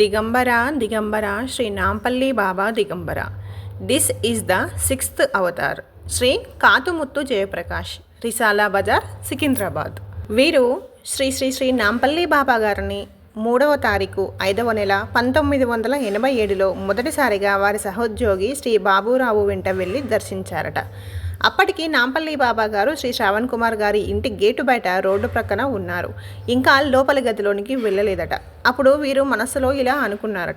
Digambara Digambara Shri Nampally Baba Digambara this is the sixth avatar Shri Kathumuthu Jayaprakash Risala Bazar Secunderabad వీరు శ్రీ శ్రీ శ్రీ నాంపల్లి బాబా గారిని మూడవ తారీఖు ఐదవ నెల పంతొమ్మిది వందల ఎనభై ఏడులో మొదటిసారిగా వారి సహోద్యోగి శ్రీ బాబురావు వెంట వెళ్ళి దర్శించారట. అప్పటికి నాంపల్లి బాబా గారు శ్రీ శ్రావణ్ కుమార్ గారి ఇంటి గేటు బయట రోడ్డు ప్రక్కన ఉన్నారు. ఇంకా లోపలి గదిలోనికి వెళ్ళలేదట. అప్పుడు వీరు మనసులో ఇలా అనుకున్నారట.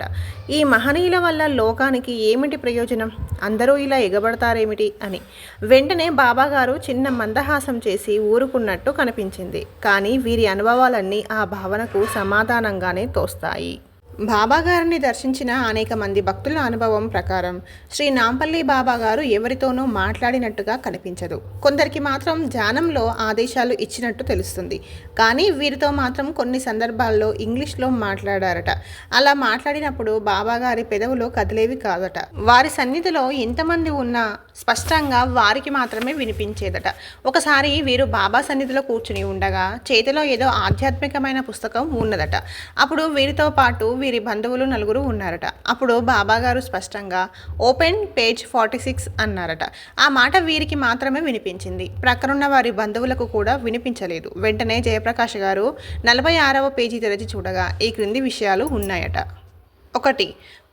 ఈ మహనీయుల వల్ల లోకానికి ఏమిటి ప్రయోజనం? అందరూ ఇలా ఎగబడతారేమిటి అని. వెంటనే బాబాగారు చిన్న మందహాసం చేసి ఊరుకున్నట్టు కనిపించింది. కానీ వీరి అనుభవాలన్నీ ఆ భావనకు సమాధానంగానే తోస్తాయి. బాబాగారిని దర్శించిన అనేక మంది భక్తుల అనుభవం ప్రకారం శ్రీ నాంపల్లి బాబాగారు ఎవరితోనూ మాట్లాడినట్టుగా కనిపించదు. కొందరికి మాత్రం ధ్యానంలో ఆదేశాలు ఇచ్చినట్టు తెలుస్తుంది. కానీ వీరితో మాత్రం కొన్ని సందర్భాల్లో ఇంగ్లీష్లో మాట్లాడారట. అలా మాట్లాడినప్పుడు బాబాగారి పెదవులు కదిలేవి కాదట. వారి సన్నిధిలో ఎంతమంది ఉన్నా స్పష్టంగా వారికి మాత్రమే వినిపించేదట. ఒకసారి వీరు బాబా సన్నిధిలో కూర్చుని ఉండగా చేతిలో ఏదో ఆధ్యాత్మికమైన పుస్తకం ఉన్నదట. అప్పుడు వీరితో పాటు వీరి బంధువులు నలుగురు ఉన్నారట. అప్పుడు బాబాగారు స్పష్టంగా ఓపెన్ పేజ్ ఫార్టీ సిక్స్ అన్నారట. ఆ మాట వీరికి మాత్రమే వినిపించింది. ప్రక్కనున్న వారి బంధువులకు కూడా వినిపించలేదు. వెంటనే జయప్రకాష్ గారు నలభై ఆరవ పేజీ తెరచి చూడగా ఈ క్రింది విషయాలు ఉన్నాయట. ఒకటి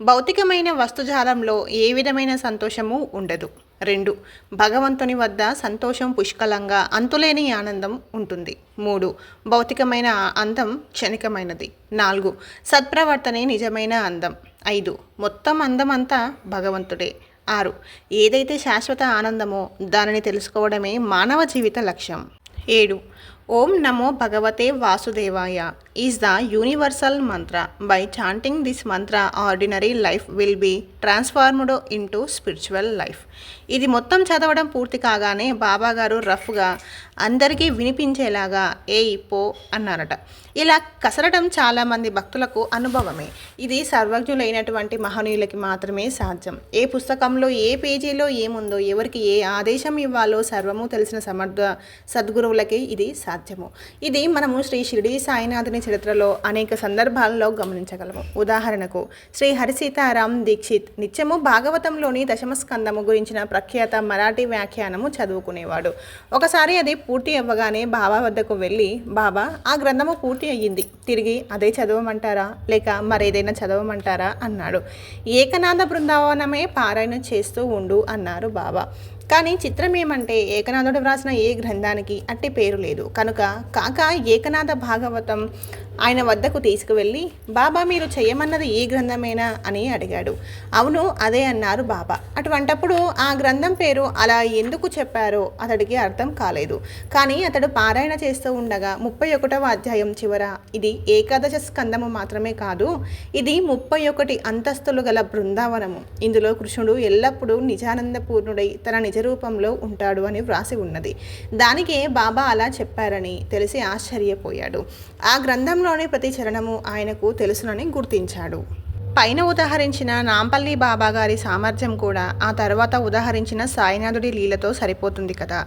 భౌతికమైన వస్తుజాలంలో ఏ విధమైన సంతోషము ఉండదు. రెండు. భగవంతుని వద్ద సంతోషం పుష్కలంగా అంతులేని ఆనందం ఉంటుంది. మూడు. భౌతికమైన అందం క్షణికమైనది. నాలుగు. సత్ప్రవర్తనే నిజమైన అందం. ఐదు. మొత్తం అందం అంతా భగవంతుడే. ఆరు. ఏదైతే శాశ్వత ఆనందమో దానిని తెలుసుకోవడమే మానవ జీవిత లక్ష్యం. ఏడు. ఓం నమో భగవతే వాసుదేవాయ. Is the universal mantra by chanting this mantra ordinary life will be transformed into spiritual life ఇది మొత్తం చదవడం పూర్తి కాగానే బాబా గారు రఫ్గా అందరికీ వినిపించేలాగా ఏ పో అన్నారట. ఇలా కసరటం చాలామంది భక్తులకు అనుభవమే. ఇది సర్వజ్ఞులైనటువంటి మహనీయులకి మాత్రమే సాధ్యం. ఏ పుస్తకంలో ఏ పేజీలో ఏముందో ఎవరికి ఏ ఆదేశం ఇవ్వాలో సర్వము తెలిసిన సమర్థ సద్గురువులకి ఇది సాధ్యము. ఇది మనము శ్రీ షిరిడి సాయినాథుని చరిత్రలో అనేక సందర్భాల్లో గమనించగలము. ఉదాహరణకు శ్రీ హరిసీతారాం దీక్షిత్ నిత్యము భాగవతంలోని దశమస్కందము గురించిన ప్రఖ్యాత మరాఠీ వ్యాఖ్యానము చదువుకునేవాడు. ఒకసారి అది పూర్తి అవ్వగానే బాబా వద్దకు వెళ్ళి బాబా ఆ గ్రంథము పూర్తి అయ్యింది. తిరిగి అదే చదవమంటారా? లేక మరేదైనా చదవమంటారా? అన్నాడు. ఏకనాథ బృందావనమే పారాయణ చేస్తూ ఉండు అన్నారు బాబా. కానీ చిత్రం ఏమంటే ఏకనాథుడు వ్రాసిన ఏ గ్రంథానికి అట్టి పేరు లేదు. కనుక కాక ఏకనాథ భాగవతం ఆయన వద్దకు తీసుకువెళ్ళి బాబా మీరు చేయమన్నది ఈ గ్రంథమేనా? అని అడిగాడు. అవును అదే అన్నారు బాబా. అటువంటప్పుడు ఆ గ్రంథం పేరు అలా ఎందుకు చెప్పారో అతడికి అర్థం కాలేదు. కానీ అతడు పారాయణ చేస్తూ ఉండగా ముప్పై ఒకటవ అధ్యాయం చివర ఇది ఏకాదశ స్కందము మాత్రమే కాదు ఇది ముప్పై ఒకటి అంతస్తులు గల బృందావనము. ఇందులో కృష్ణుడు ఎల్లప్పుడూ నిజానందపూర్ణుడై తన నిజ రూపంలో ఉంటాడు అని వ్రాసి ఉన్నది. దానికే బాబా అలా చెప్పారని తెలిసి ఆశ్చర్యపోయాడు. ఆ జీవితంలోని ప్రతి చరణము ఆయనకు తెలుసునని గుర్తించాడు. పైన ఉదాహరించిన నాంపల్లి బాబా గారి సామర్థ్యం కూడా ఆ తర్వాత ఉదాహరించిన సాయినాథుడి లీలతో సరిపోతుంది కదా.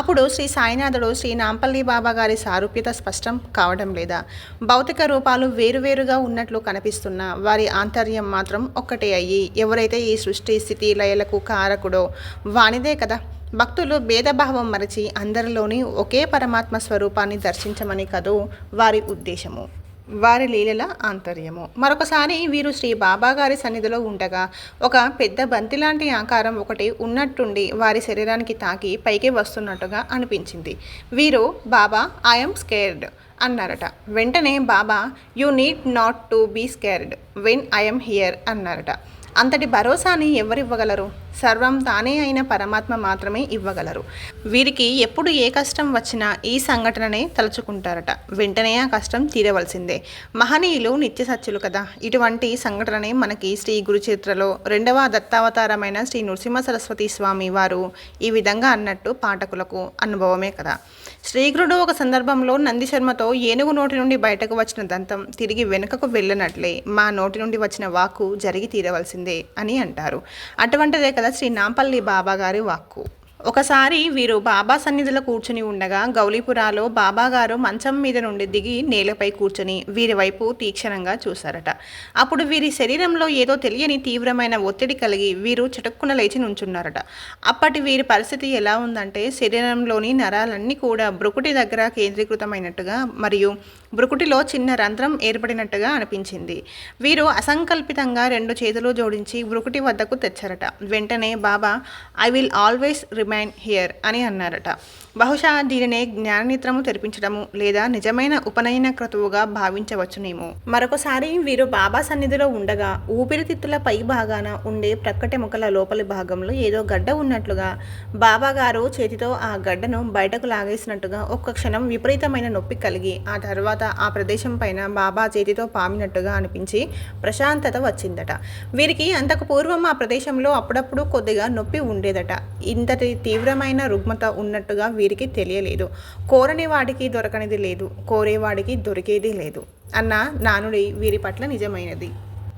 అప్పుడు శ్రీ సాయినాథుడు శ్రీ నాంపల్లి బాబా గారి సారూప్యత స్పష్టం కావడం లేదా? భౌతిక రూపాలు వేరువేరుగా ఉన్నట్లు కనిపిస్తున్న వారి ఆంతర్యం మాత్రం ఒక్కటే అయ్యి ఎవరైతే ఈ సృష్టి స్థితి లయలకు కారకుడో వానిదే కదా? భక్తులు భేదభావం మరచి అందరిలోని ఒకే పరమాత్మ స్వరూపాన్ని దర్శించమని కదో వారి ఉద్దేశము. వారి లీలల ఆంతర్యము. మరొకసారి వీరు శ్రీ బాబా గారి సన్నిధిలో ఉండగా ఒక పెద్ద బంతి లాంటి ఆకారం ఒకటి ఉన్నట్టుండి వారి శరీరానికి తాకి పైకి వస్తున్నట్టుగా అనిపించింది. వీరు బాబా ఐఎమ్ స్కేర్డ్ అన్నారట. వెంటనే Baba you need not to be scared when I'm here అన్నారట. అంతటి భరోసాని ఎవరివ్వగలరు? సర్వం తానే అయిన పరమాత్మ మాత్రమే ఇవ్వగలరు. వీరికి ఎప్పుడు ఏ కష్టం వచ్చినా ఈ సంఘటననే తలుచుకుంటారట. వెంటనే ఆ కష్టం తీరవలసిందే. మహనీయులు నిత్య సత్యులు కదా. ఇటువంటి సంఘటననే మనకి శ్రీ గురుచరిత్రలో రెండవ దత్తావతారమైన శ్రీ నృసింహ సరస్వతి స్వామి వారు ఈ విధంగా అన్నట్టు పాఠకులకు అనుభవమే కదా. శ్రీగురుడు ఒక సందర్భంలో నంది శర్మతో ఏనుగు నోటి నుండి బయటకు వచ్చిన దంతం తిరిగి వెనుకకు వెళ్ళినట్లే మా నోటి నుండి వచ్చిన వాక్కు జరిగి తీరవలసిందే. అని అంటారు. అటువంటిదే కదా శ్రీ నాంపల్లి బాబా గారి వాక్కు. ఒకసారి వీరు బాబా సన్నిధిలో కూర్చుని ఉండగా గౌలీపురాలో బాబా గారు మంచం మీద నుండి దిగి నేలపై కూర్చుని వీరి వైపు తీక్షణంగా చూశారట. అప్పుడు వీరి శరీరంలో ఏదో తెలియని తీవ్రమైన ఒత్తిడి కలిగి వీరు చటుక్కున లేచి నుంచున్నారట. అప్పటి వీరి పరిస్థితి ఎలా ఉందంటే శరీరంలోని నరాలన్నీ కూడా బ్రుకుటి దగ్గర కేంద్రీకృతమైనట్టుగా మరియు బ్రుకుటిలో చిన్న రంధ్రం ఏర్పడినట్టుగా అనిపించింది. వీరు అసంకల్పితంగా రెండు చేతులు జోడించి బ్రుకుటి వద్దకు తెచ్చారట. వెంటనే Baba I will always remain here అని అన్నారట. బహుశా దీనినే జ్ఞాననేత్రము తెరిపించడము లేదా నిజమైన ఉపనయన క్రతువుగా భావించవచ్చునేమో. మరొకసారి వీరు బాబా సన్నిధిలో ఉండగా ఊపిరితిత్తుల పై భాగాన ఉండే ప్రక్కటి ముఖల లోపలి భాగంలో ఏదో గడ్డ ఉన్నట్లుగా బాబా గారు చేతితో ఆ గడ్డను బయటకు లాగేసినట్టుగా ఒక్క క్షణం విపరీతమైన నొప్పి కలిగి ఆ తర్వాత ఆ ప్రదేశం పైన బాబా చేతితో పామినట్టుగా అనిపించి ప్రశాంతత వచ్చిందట. వీరికి అంతకు పూర్వం ఆ ప్రదేశంలో అప్పుడప్పుడు కొద్దిగా నొప్పి ఉండేదట. ఇంతటి తీవ్రమైన రుగ్మత ఉన్నట్టుగా వీరికి తెలియలేదు. కోరని వాడికి దొరకనిది లేదు. కోరేవాడికి దొరికేది లేదు. అన్న నానుడి వీరి పట్ల నిజమైనది.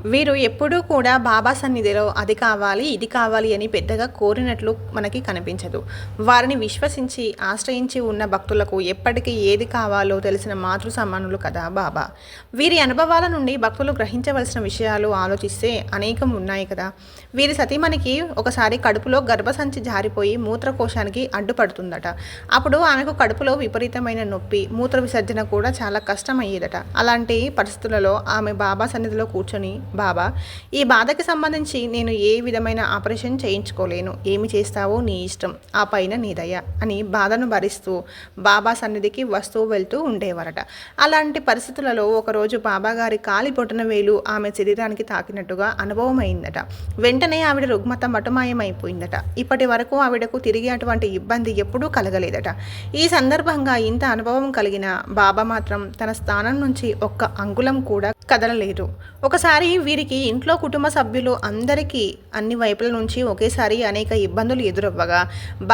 వీరు ఎప్పుడూ కూడా బాబా సన్నిధిలో అది కావాలి ఇది కావాలి అని పెద్దగా కోరినట్లు మనకి కనిపించదు. వారిని విశ్వసించి ఆశ్రయించి ఉన్న భక్తులకు ఎప్పటికీ ఏది కావాలో తెలిసిన మాతృ సమానులు కదా బాబా. వీరి అనుభవాల నుండి భక్తులు గ్రహించవలసిన విషయాలు ఆలోచిస్తే అనేకం ఉన్నాయి కదా. వీరి సతీమణికి ఒకసారి కడుపులో గర్భసంచి జారిపోయి మూత్రకోశానికి అడ్డుపడుతుందట. అప్పుడు ఆమెకు కడుపులో విపరీతమైన నొప్పి మూత్ర విసర్జన కూడా చాలా కష్టమయ్యేదట. అలాంటి పరిస్థితులలో ఆమె బాబా సన్నిధిలో కూర్చొని బాబా ఈ బాధకి సంబంధించి నేను ఏ విధమైన ఆపరేషన్ చేయించుకోలేను. ఏమి చేస్తావో నీ ఇష్టం ఆ పైన నీ దయ అని బాధను భరిస్తూ బాబా సన్నిధికి వస్తూ వెళ్తూ ఉండేవారట. అలాంటి పరిస్థితులలో ఒకరోజు బాబా గారి కాలి పొట్టిన వేలు ఆమె శరీరానికి తాకినట్టుగా అనుభవం అయిందట వెంటనే ఆవిడ రుగ్మత మటుమాయమైపోయిందట. ఇప్పటి వరకు ఆవిడకు తిరిగి అటువంటి ఇబ్బంది ఎప్పుడూ కలగలేదట. ఈ సందర్భంగా ఇంత అనుభవం కలిగిన బాబా మాత్రం తన స్థానం నుంచి ఒక్క అంగుళం కూడా కదలలేదు. ఒకసారి వీరికి ఇంట్లో కుటుంబ సభ్యులు అందరికీ అన్ని వైపుల నుంచి ఒకేసారి అనేక ఇబ్బందులు ఎదురవ్వగా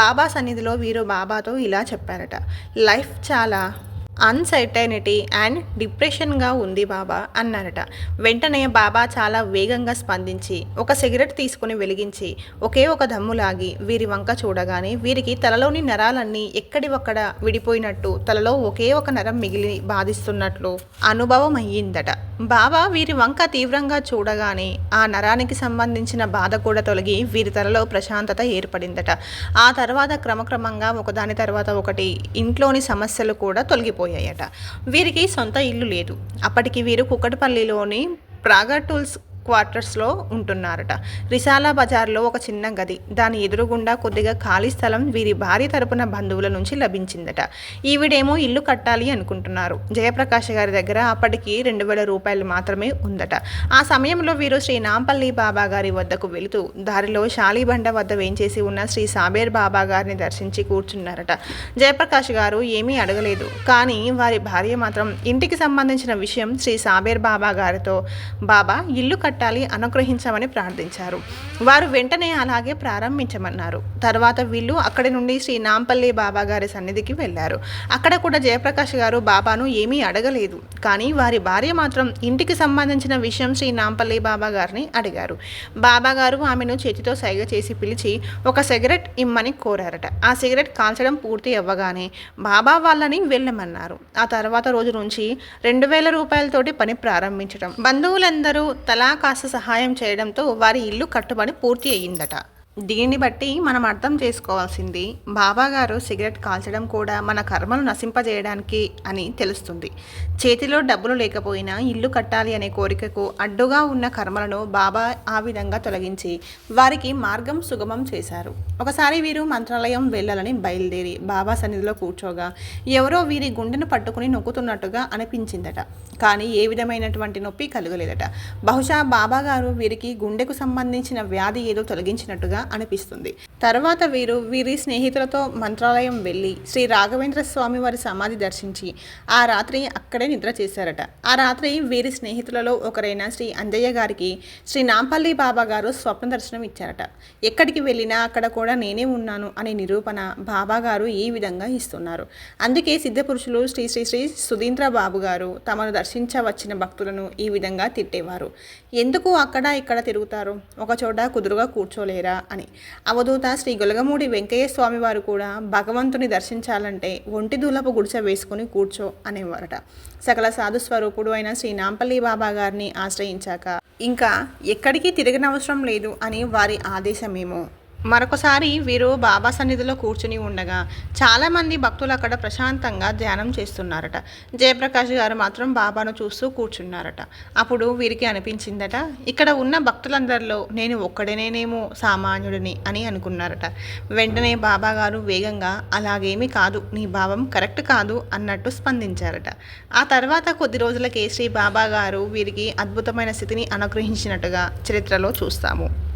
బాబా సన్నిధిలో వీరు బాబాతో ఇలా చెప్పారట లైఫ్ చాలా అన్సర్టైనిటీ అండ్ డిప్రెషన్గా ఉంది బాబా అన్నారట. వెంటనే బాబా చాలా వేగంగా స్పందించి ఒక సిగరెట్ తీసుకుని వెలిగించి ఒకే ఒక దమ్ము లాగి వీరి వంక చూడగానే వీరికి తలలోని నరాలన్నీ ఎక్కడి ఒక్కడ విడిపోయినట్టు తలలో ఒకే ఒక నరం మిగిలి బాధిస్తున్నట్లు అనుభవం అయ్యిందట బాబా వీరి వంక తీవ్రంగా చూడగానే ఆ నరానికి సంబంధించిన బాధ కూడా తొలగి వీరి తలలో ప్రశాంతత ఏర్పడిందట. ఆ తర్వాత క్రమక్రమంగా ఒకదాని తర్వాత ఒకటి ఇంట్లోని సమస్యలు కూడా పోయాయట. వీరికి సొంత ఇల్లు లేదు. అప్పటికి వీరు కుక్కటిపల్లిలోని ప్రాగా టూల్స్ క్వార్టర్స్లో ఉంటున్నారట. రిసాలా బజార్లో ఒక చిన్న గది. దాని ఎదురుగుండా కొద్దిగా ఖాళీ స్థలం వీరి భార్య తరపున బంధువుల నుంచి లభించిందట. ఈవిడేమో ఇల్లు కట్టాలి అనుకుంటున్నారు. జయప్రకాష్ గారి దగ్గర అప్పటికి రెండు వేల రూపాయలు మాత్రమే ఉందట. ఆ సమయంలో వీరు శ్రీ నాంపల్లి బాబా గారి వద్దకు వెళుతూ దారిలో శాలిబండ వద్ద వేంచేసి ఉన్న శ్రీ సాబేర్ బాబా గారిని దర్శించి కూర్చున్నారట. జయప్రకాష్ గారు ఏమీ అడగలేదు. కానీ వారి భార్య మాత్రం ఇంటికి సంబంధించిన విషయం శ్రీ సాబేర్ బాబా గారితో బాబా ఇల్లు కట్టాలి అనుగ్రహించమని ప్రార్థించారు. వారు వెంటనే అలాగే ప్రారంభించమన్నారు. తర్వాత వీళ్ళు అక్కడి నుండి శ్రీ నాంపల్లి బాబా గారి సన్నిధికి వెళ్ళారు. అక్కడ కూడా జయప్రకాష్ గారు బాబాను ఏమీ అడగలేదు. కానీ వారి భార్య మాత్రం ఇంటికి సంబంధించిన విషయం శ్రీ నాంపల్లి బాబా గారిని అడిగారు. బాబా గారు ఆమెను చేతితో సైగ చేసి పిలిచి ఒక సిగరెట్ ఇమ్మని కోరారట. ఆ సిగరెట్ కాల్చడం పూర్తి అవ్వగానే బాబా వాళ్ళని వెళ్ళమన్నారు. ఆ తర్వాత రోజు నుంచి రెండు వేల రూపాయలతోటి పని ప్రారంభించడం బంధువులందరూ తలా కాస్త సహాయం చేయడంతో వారి ఇల్లు కట్టుబడి పూర్తి అయ్యిందట. దీన్ని బట్టి మనం అర్థం చేసుకోవాల్సింది బాబాగారు సిగరెట్ కాల్చడం కూడా మన కర్మను నశింపజేయడానికి అని తెలుస్తుంది. చేతిలో డబ్బులు లేకపోయినా ఇల్లు కట్టాలి అనే కోరికకు అడ్డుగా ఉన్న కర్మలను బాబా ఆ విధంగా తొలగించి వారికి మార్గం సుగమం చేశారు. ఒకసారి వీరు మంత్రాలయం వెళ్ళాలని బయలుదేరి బాబా సన్నిధిలో కూర్చోగా ఎవరో వీరి గుండెను పట్టుకుని నొక్కుతున్నట్టుగా అనిపించిందట. కానీ ఏ విధమైనటువంటి నొప్పి కలగలేదట. బహుశా బాబా గారు వీరికి గుండెకు సంబంధించిన వ్యాధి ఏదో తొలగించినట్టుగా అనిపిస్తుంది. తర్వాత వీరు వీరి స్నేహితులతో మంత్రాలయం వెళ్ళి శ్రీ రాఘవేంద్ర స్వామి వారి సమాధి దర్శించి ఆ రాత్రి అక్కడే నిద్ర చేశారట. ఆ రాత్రి వీరి స్నేహితులలో ఒకరైన శ్రీ అంజయ్య గారికి శ్రీ నాంపల్లి బాబా గారు స్వప్న దర్శనం ఇచ్చారట ఎక్కడికి వెళ్ళినా అక్కడ కూడా కూడా నేనే ఉన్నాను అనే నిరూపణ బాబాగారు ఈ విధంగా ఇస్తున్నారు. అందుకే సిద్ధపురుషులు శ్రీ శ్రీ శ్రీ సుధీంద్ర బాబు గారు తమను దర్శించవచ్చిన భక్తులను ఈ విధంగా తిట్టేవారు. ఎందుకు అక్కడ ఇక్కడ తిరుగుతారు? ఒకచోట కుదురుగా కూర్చోలేరా? అని. అవధూత శ్రీ గొలగమూడి వెంకయ్య స్వామి వారు కూడా భగవంతుని దర్శించాలంటే ఒంటి దూలపు గుడిచ వేసుకుని కూర్చో అనేవారట. సకల సాధు స్వరూపుడు అయిన శ్రీ నాంపల్లి బాబా గారిని ఆశ్రయించాక ఇంకా ఎక్కడికి తిరగనవసరం లేదు అని వారి ఆదేశమేమో. మరొకసారి వీరు బాబా సన్నిధిలో కూర్చుని ఉండగా చాలామంది భక్తులు అక్కడ ప్రశాంతంగా ధ్యానం చేస్తున్నారట. జయప్రకాష్ గారు మాత్రం బాబాను చూస్తూ కూర్చున్నారట. అప్పుడు వీరికి అనిపించిందట ఇక్కడ ఉన్న భక్తులందరిలో నేను ఒక్కడనేనేమో సామాన్యుడిని అని అనుకున్నారట. వెంటనే బాబా గారు వేగంగా అలాగేమీ కాదు నీ భావం కరెక్ట్ కాదు అన్నట్టు స్పందించారట. ఆ తర్వాత కొద్ది రోజులకే శ్రీ బాబా గారు వీరికి అద్భుతమైన స్థితిని అనుగ్రహించినట్టుగా చరిత్రలో చూస్తాము.